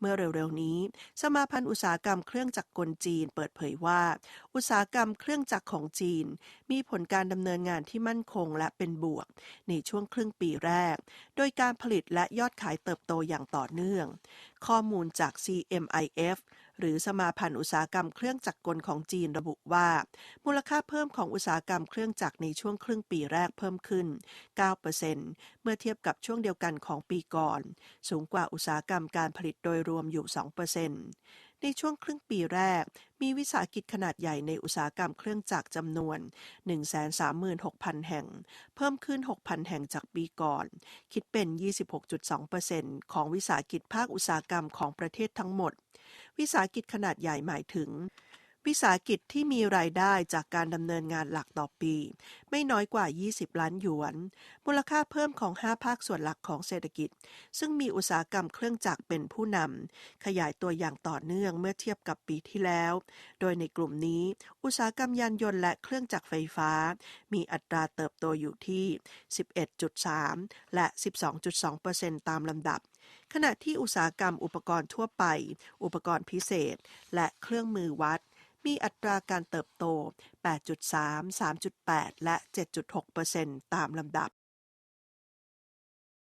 เมื่อเร็วๆนี้ สมาพันธ์อุตสาหกรรมเครื่องจักรกลจีนเปิดเผยว่า อุตสาหกรรมเครื่องจักรของจีน มีผลการดำเนินงานที่มั่นคงและเป็นบวก ในช่วงครึ่งปีแรก โดยการผลิตและยอดขายเติบโตอย่างต่อเนื่อง ข้อมูลจาก CMIF หรือสมาพันธ์อุตสาหกรรมเครื่องจักรกลของจีนระบุว่า มูลค่าเพิ่มของอุตสาหกรรมเครื่องจักรในช่วงครึ่งปีแรกเพิ่มขึ้น 9%เมื่อเทียบกับช่วงเดียวกันของปีก่อน สูงกว่าอุตสาหกรรมการผลิตโดยรวมอยู่ 2% ในช่วงครึ่งปีแรก มีวิสาหกิจขนาดใหญ่ในอุตสาหกรรมเครื่องจักรจำนวน 136,000 แห่ง เพิ่มขึ้น 6,000 แห่งจากปีก่อน คิดเป็น 26.2%ของวิสาหกิจภาคอุตสาหกรรมของประเทศทั้งหมด วิสาหกิจขนาดใหญ่หมายถึง วิสาหกิจที่มีรายได้จากการดำเนินงานหลักต่อปี ไม่น้อยกว่า 20 ล้านหยวน มูลค่าเพิ่มของ 5 ภาคส่วนหลักของเศรษฐกิจ ซึ่งมีอุตสาหกรรมเครื่องจักรเป็นผู้นำขยายตัวอย่างต่อเนื่องเมื่อเทียบกับปีที่แล้ว โดยในกลุ่มนี้ อุตสาหกรรมยานยนต์และเครื่องจักรไฟฟ้า มีอัตราเติบโตอยู่ที่ 11.3 และ 12.2%ตามลำดับขณะที่อุตสาหกรรมอุปกรณ์ทั่วไป อุปกรณ์พิเศษ และเครื่องมือวัด มีอัตราการเติบโต 8.3 3.8 และ 7.6%ตามลำดับ